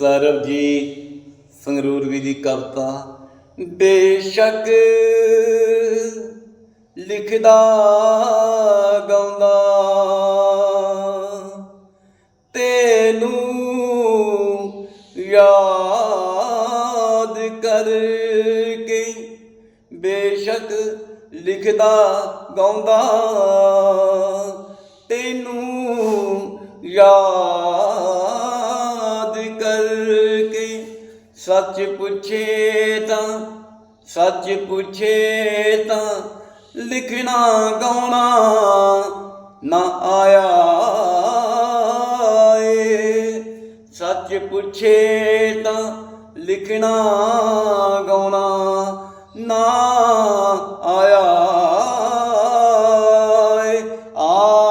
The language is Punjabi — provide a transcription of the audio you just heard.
ਸਰਬਜੀਤ ਸੰਗਰੂਰਵੀ ਦੀ ਕਵਿਤਾ ਬੇਸ਼ੱਕ ਲਿਖਦਾ, ਗਾਉਂਦਾ। ਤੈਨੂੰ ਯਾਦ ਕਰਕੇ ਬੇਸ਼ੱਕ ਲਿਖਦਾ, ਗਾਉਂਦਾ। ਤੈਨੂੰ ਯਾਦ ਕਰਕੇ ਸੱਚ ਪੁੱਛੇ ਤਾਂ, ਸੱਚ ਪੁੱਛੇ ਤਾਂ ਲਿਖਣਾ ਗਾਉਣਾ ਨਾ ਆਇਆ ਏ। ਸੱਚ ਪੁੱਛੇ ਤਾਂ ਲਿਖਣਾ ਗਾਉਣਾ ਨਾ ਆਇਆ ਏ। ਆ